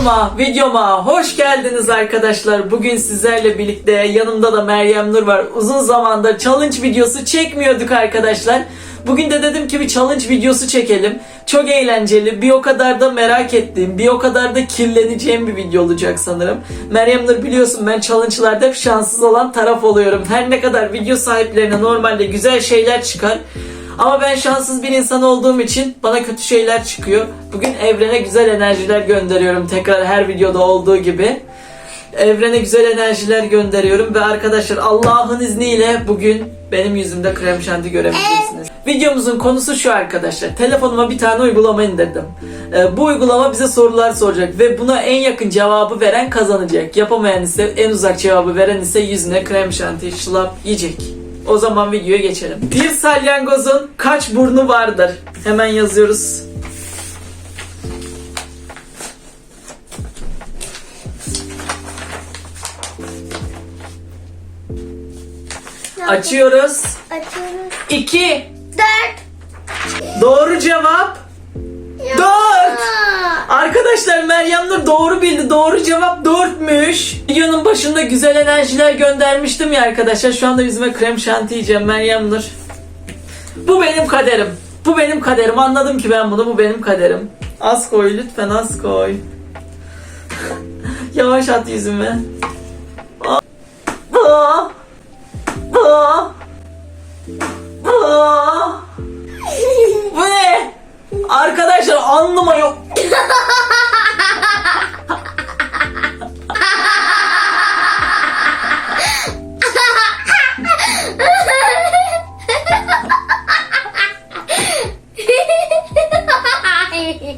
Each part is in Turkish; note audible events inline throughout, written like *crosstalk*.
Kanalıma, videoma hoş geldiniz arkadaşlar. Bugün sizlerle birlikte yanımda da Meryem Nur var. Uzun zamandır challenge videosu çekmiyorduk arkadaşlar. Bugün de dedim ki bir challenge videosu çekelim. Çok eğlenceli, bir o kadar da merak ettiğim, bir o kadar da kirleneceğim bir video olacak sanırım. Meryem Nur biliyorsun ben challenge'larda hep şanssız olan taraf oluyorum. Her ne kadar video sahiplerine normalde güzel şeyler çıkar. Ama ben şanssız bir insan olduğum için bana kötü şeyler çıkıyor. Bugün evrene güzel enerjiler gönderiyorum tekrar her videoda olduğu gibi. Evrene güzel enerjiler gönderiyorum ve arkadaşlar Allah'ın izniyle bugün benim yüzümde krem şanti görebileceksiniz. Videomuzun konusu şu arkadaşlar. Telefonuma bir tane uygulama indirdim. Ee, bu uygulama bize sorular soracak ve buna en yakın cevabı veren kazanacak. Yapamayan ise en uzak cevabı veren ise yüzüne krem şanti şılap yiyecek. O zaman videoya geçelim. Bir salyangozun kaç burnu vardır? Hemen yazıyoruz. Açıyoruz. Açıyoruz. 2. Dört. Doğru cevap. Dört. Arkadaşlar Meryem Nur doğru bildi. Doğru cevap 4'müş. Videonun başında güzel enerjiler göndermiştim ya arkadaşlar. Şu anda yüzüme krem şanti yiyeceğim Meryem Nur. Bu benim kaderim. Bu benim kaderim. Anladım ki ben bunu. Bu benim kaderim. Az koy lütfen az koy. *laughs* Yavaş at yüzüme.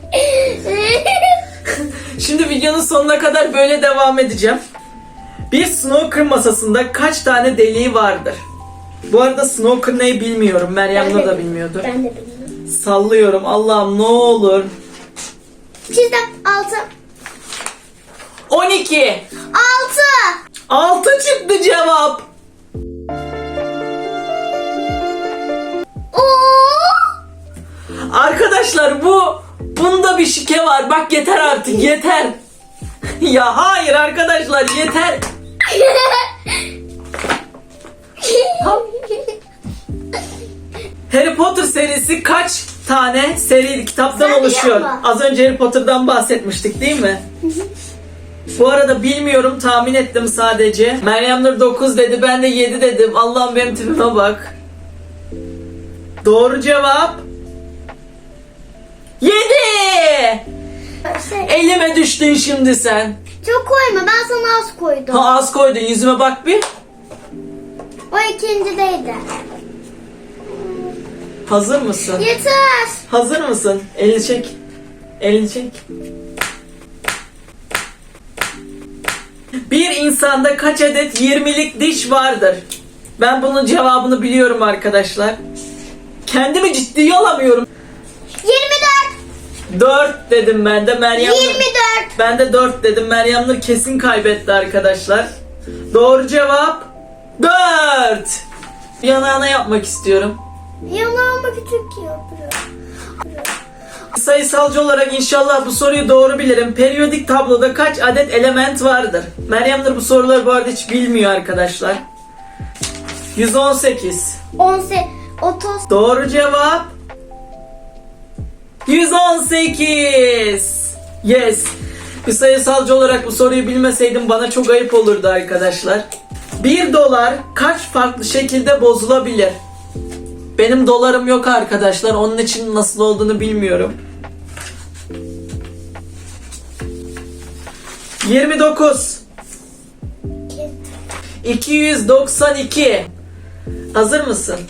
*laughs* Şimdi videonun sonuna kadar böyle devam edeceğim. Bir snooker masasında kaç tane deliği vardır? Bu arada snooker ne bilmiyorum. Meryem de da bil- bilmiyordu. ben de bilmiyorum. Sallıyorum. Allah'ım ne olur. Çizdim. Altı. 12. Altı. 6 çıktı cevap. Oo. Arkadaşlar bu bunda bir şike var. Bak yeter artık yeter. *laughs* ya hayır arkadaşlar yeter. Harry Potter serisi kaç tane seri kitaptan Sen oluşuyor? musun? Az önce Harry Potter'dan bahsetmiştik değil mi? Bu arada bilmiyorum tahmin ettim sadece. Meryem Nur 9 dedi ben de 7 dedim. Allah'ım benim tipime bak. Doğru cevap 7. Şey, Elime düştün şimdi sen. çok koyma. Ben sana az koydum. Ha az koydun yüzüme bak bir. O ikincideydi. Hazır mısın? Yeter. Hazır mısın? Elini çek. Elini çek. Bir insanda kaç adet 20'lik diş vardır? Ben bunun cevabını biliyorum arkadaşlar. Kendimi ciddiye alamıyorum. 24. 4 dedim ben de Meryem Nur- 24. Ben de 4 dedim. Meryem Nur kesin kaybetti arkadaşlar. Doğru cevap 4. Yanağına yapmak istiyorum. Yanağıma küçük yapıyorum. Sayısalcı olarak inşallah bu soruyu doğru bilirim. Periyodik tabloda kaç adet element vardır? Meryem Nur bu soruları bu arada hiç bilmiyor arkadaşlar. 118. 18. 30. Doğru cevap 118. Yes. Bir sayısalcı olarak bu soruyu bilmeseydim bana çok ayıp olurdu arkadaşlar. 1 dolar kaç farklı şekilde bozulabilir? Benim dolarım yok arkadaşlar. Onun için nasıl olduğunu bilmiyorum. 29 292 Hazır mısın?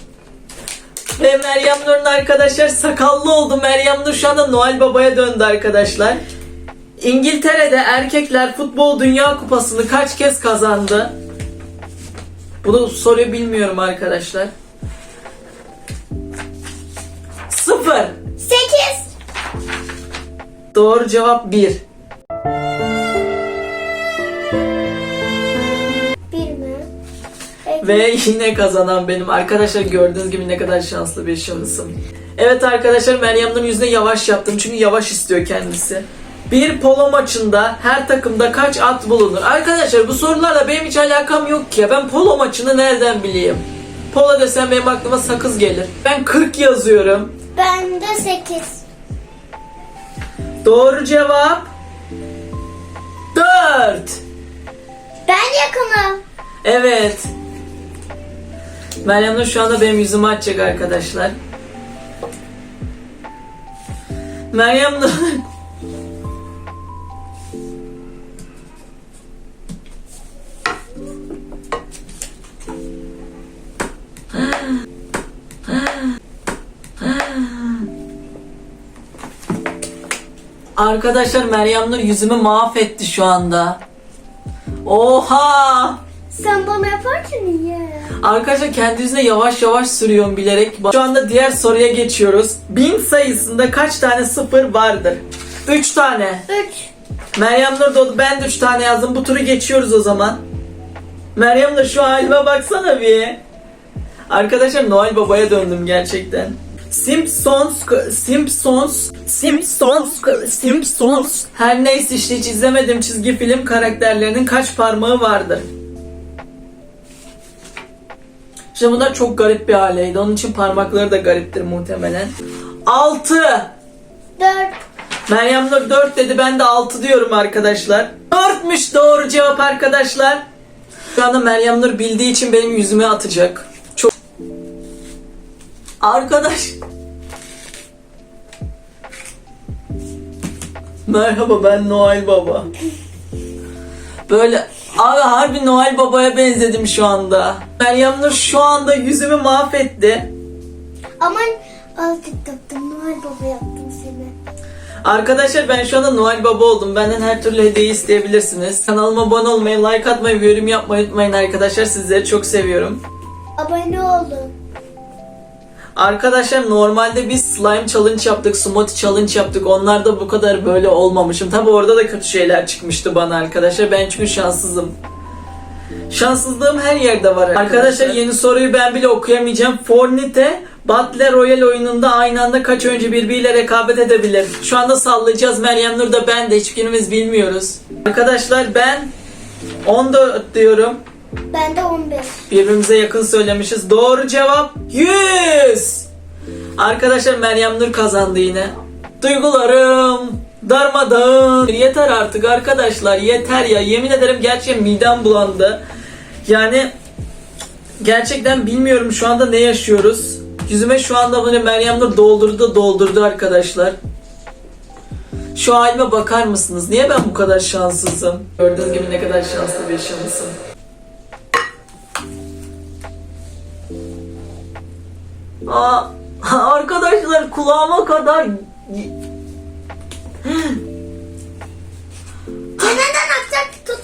Ve Meryem Nur'un arkadaşlar sakallı oldu. Meryem Nur şu anda Noel Baba'ya döndü arkadaşlar. İngiltere'de erkekler futbol dünya kupasını kaç kez kazandı? Bunu soruyu bilmiyorum arkadaşlar. Sıfır. 8. Doğru cevap 1. Ve yine kazanan benim. Arkadaşlar gördüğünüz gibi ne kadar şanslı bir şahısım. Evet arkadaşlar Meryem Nur'un yüzüne yavaş yaptım. Çünkü yavaş istiyor kendisi. Bir polo maçında her takımda kaç at bulunur? Arkadaşlar bu sorularla benim hiç alakam yok ki ya. Ben polo maçını nereden bileyim? Polo desem benim aklıma sakız gelir. Ben 40 yazıyorum. Ben de 8. Doğru cevap 4. Ben yakınım. Evet. Meryem Nur şu anda benim yüzümü açacak arkadaşlar. Meryem Nur... Arkadaşlar Meryem Nur yüzümü mahvetti şu anda. Oha! Sen bana yaparken iyi. Arkadaşlar kendi yüzüne yavaş yavaş sürüyorum bilerek. Şu anda diğer soruya geçiyoruz. Bin sayısında kaç tane sıfır vardır? 3 tane. 3. Meryem Nur doğdu. Ben de 3 tane yazdım. Bu turu geçiyoruz o zaman. Meryem Nur şu halime baksana bir. Arkadaşlar Noel Baba'ya döndüm gerçekten. Simpsons, Simpsons, Simpsons, Simpsons. Her neyse işte hiç izlemedim çizgi film karakterlerinin kaç parmağı vardır? Bunlar çok garip bir aileydi. Onun için parmakları da gariptir muhtemelen. 6. 4. Meryem Nur 4 dedi. Ben de 6 diyorum arkadaşlar. 4'müş doğru cevap arkadaşlar. Şu anda Meryem Nur bildiği için benim yüzüme atacak. Çok... Arkadaş... Merhaba ben Noel Baba. Böyle abi harbi Noel Baba'ya benzedim şu anda. Meryem Nur şu anda yüzümü mahvetti. Aman azıcık yaptım. Noel Baba yaptım seni. Arkadaşlar ben şu anda Noel Baba oldum. Benden her türlü hediye isteyebilirsiniz. Kanalıma abone olmayı, like atmayı ve yorum yapmayı unutmayın arkadaşlar. Sizleri çok seviyorum. Abone olun. Arkadaşlar normalde biz slime challenge yaptık, smoothie challenge yaptık. Onlar da bu kadar böyle olmamışım. Tabi orada da kötü şeyler çıkmıştı bana arkadaşlar. Ben çünkü şanssızım. Şanssızlığım her yerde var arkadaşlar. Arkadaşlar yeni soruyu ben bile okuyamayacağım. Fornite Battle Royale oyununda aynı anda kaç oyuncu birbiriyle rekabet edebilir? Şu anda sallayacağız. Meryem Nur da ben de hiçbirimiz bilmiyoruz. Arkadaşlar ben 14 diyorum. Ben de 15. Birbirimize yakın söylemişiz. Doğru cevap 100. Arkadaşlar Meryem Nur kazandı yine. Duygularım darmadağın. Yeter artık arkadaşlar yeter ya. Yemin ederim gerçekten midem bulandı. Yani gerçekten bilmiyorum şu anda ne yaşıyoruz. Yüzüme şu anda böyle Meryem Nur doldurdu doldurdu arkadaşlar. Şu halime bakar mısınız? Niye ben bu kadar şanssızım? Gördüğünüz gibi ne kadar şanslı bir şansım. Aa, arkadaşlar kulağıma kadar Neden atacak tut.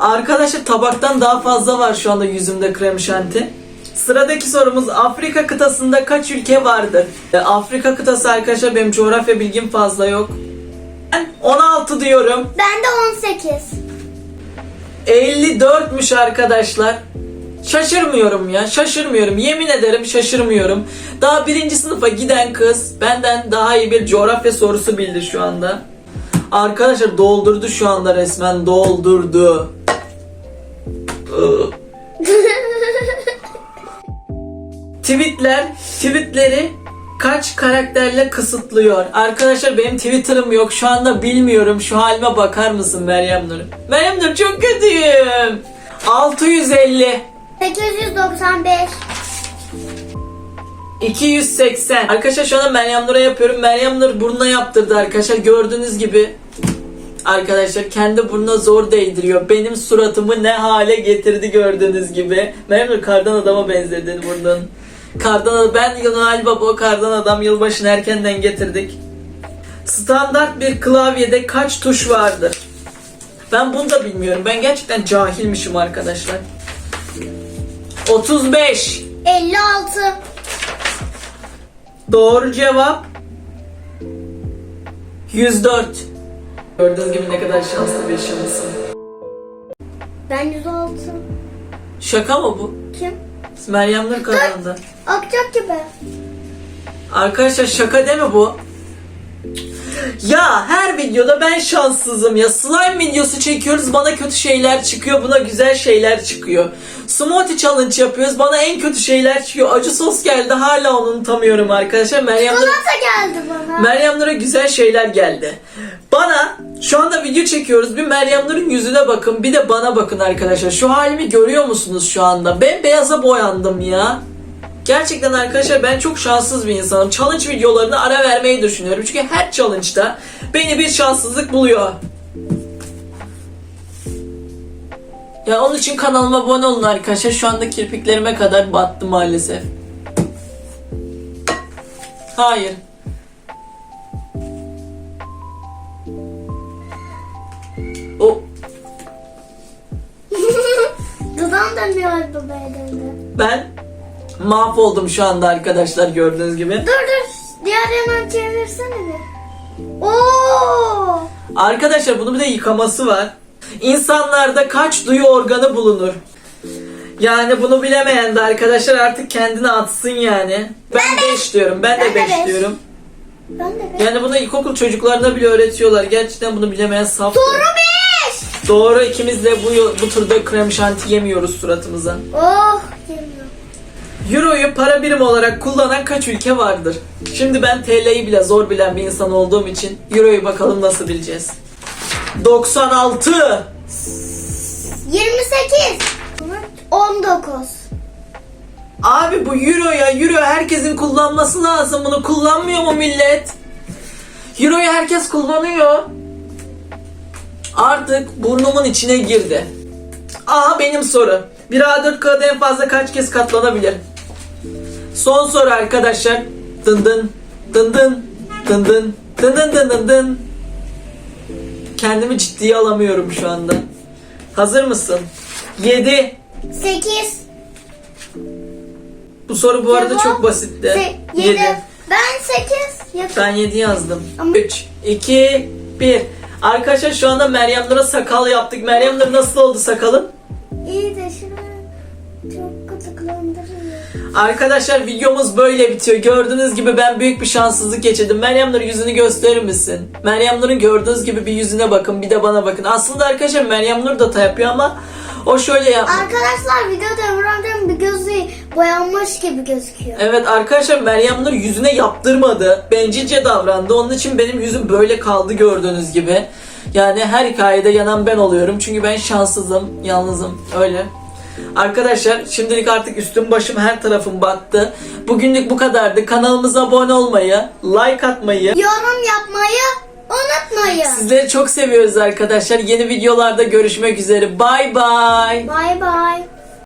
Arkadaşlar tabaktan daha fazla var şu anda yüzümde krem şanti. Sıradaki sorumuz Afrika kıtasında kaç ülke vardır? E, Afrika kıtası arkadaşlar benim coğrafya bilgim fazla yok. Ben 16 diyorum. Ben de 18. 54'müş arkadaşlar. Şaşırmıyorum ya şaşırmıyorum yemin ederim şaşırmıyorum. Daha birinci sınıfa giden kız benden daha iyi bir coğrafya sorusu bildi şu anda. Arkadaşlar doldurdu şu anda resmen doldurdu. *laughs* Tweetler tweetleri kaç karakterle kısıtlıyor? Arkadaşlar benim Twitter'ım yok. Şu anda bilmiyorum. Şu halime bakar mısın Meryem Nur? Meryem Nur çok kötüyüm. 650 895. 280 Arkadaşlar şu anda Meryem Nur'a yapıyorum. Meryem Nur burnuna yaptırdı arkadaşlar. Gördüğünüz gibi Arkadaşlar kendi burnuna zor değdiriyor. Benim suratımı ne hale getirdi gördüğünüz gibi. Meryem Nur kardan adama benzedin burnun. Kardan adam, ben Baba o kardan adam yılbaşını erkenden getirdik. Standart bir klavyede kaç tuş vardır? Ben bunu da bilmiyorum. Ben gerçekten cahilmişim arkadaşlar. 35 56. Doğru cevap 104. Gördüğünüz gibi ne kadar şanslı bir şansım. Ben 106. Şaka mı bu? Kim? Meryem Nur kazandı. Akacak gibi. Arkadaşlar şaka değil mi bu? Ya her videoda ben şanssızım ya. Slime videosu çekiyoruz bana kötü şeyler çıkıyor. Buna güzel şeyler çıkıyor. Smoothie challenge yapıyoruz. Bana en kötü şeyler çıkıyor. Acı sos geldi. Hala onu unutamıyorum arkadaşlar. Meryem Çikolata geldi bana. Meryem Nur'a güzel şeyler geldi. Bana şu anda video çekiyoruz. Bir Meryem Nur'un yüzüne bakın. Bir de bana bakın arkadaşlar. Şu halimi görüyor musunuz şu anda? Ben beyaza boyandım ya. Gerçekten arkadaşlar ben çok şanssız bir insanım. Challenge videolarına ara vermeyi düşünüyorum. Çünkü her challenge'da beni bir şanssızlık buluyor. Ya onun için kanalıma abone olun arkadaşlar. Şu anda kirpiklerime kadar battı maalesef. Hayır. O Dudağım dönüyor babaya döndü. ben mahvoldum şu anda arkadaşlar gördüğünüz gibi. Dur dur. Diğer yandan çevirsene bir. Oo! Arkadaşlar bunun bir de yıkaması var. İnsanlarda kaç duyu organı bulunur? Yani bunu bilemeyen de arkadaşlar artık kendini atsın yani. Ben 5 diyorum. Ben de de 5 beş. diyorum. Ben de be. Yani bunu ilkokul çocuklarına bile öğretiyorlar. Gerçekten bunu bilemeyen saf. Doğru beş. Doğru ikimiz de bu, bu turda krem şanti yemiyoruz suratımıza. Oh! Yemiyor. Euro'yu para birimi olarak kullanan kaç ülke vardır? Şimdi ben TL'yi bile zor bilen bir insan olduğum için Euro'yu bakalım nasıl bileceğiz. 96 28. 19. Abi bu Euro ya Euro herkesin kullanması lazım bunu kullanmıyor mu millet? Euro'yu herkes kullanıyor. Artık burnumun içine girdi. Aha benim soru. Bir A4 kağıdı en fazla kaç kez katlanabilir? Son soru arkadaşlar. Dın dın dın dın dın dın dın dın dın dın dın. Kendimi ciddiye alamıyorum şu anda. Hazır mısın? 7 8. Bu soru bu arada Cevap çok basitti. 7. 7. Ben 8. Ben 7 yazdım. Ama- 3, 2, 1. Arkadaşlar şu anda Meryem Nur'a sakal yaptık. Meryem Nur nasıl oldu sakalın? İyi de şunu çok gıdıklandırıyor. Arkadaşlar videomuz böyle bitiyor. Gördüğünüz gibi ben büyük bir şanssızlık geçirdim. Meryem Nur yüzünü gösterir misin? Meryem Nur'un gördüğünüz gibi bir yüzüne bakın bir de bana bakın. Aslında arkadaşlar Meryem Nur da yapıyor ama o şöyle yap. Arkadaşlar videoda Emre'nin bir gözü boyanmış gibi gözüküyor. Evet arkadaşlar Meryem Nur yüzüne yaptırmadı. Bencilce davrandı. Onun için benim yüzüm böyle kaldı gördüğünüz gibi. Yani her hikayede yanan ben oluyorum. Çünkü ben şanssızım, yalnızım. Öyle. Arkadaşlar şimdilik artık üstüm başım her tarafım battı. Bugünlük bu kadardı. Kanalımıza abone olmayı, like atmayı, Yorum yapmayı unutmayın. sizleri çok seviyoruz arkadaşlar. Yeni videolarda görüşmek üzere. Bye bye. Bay bay.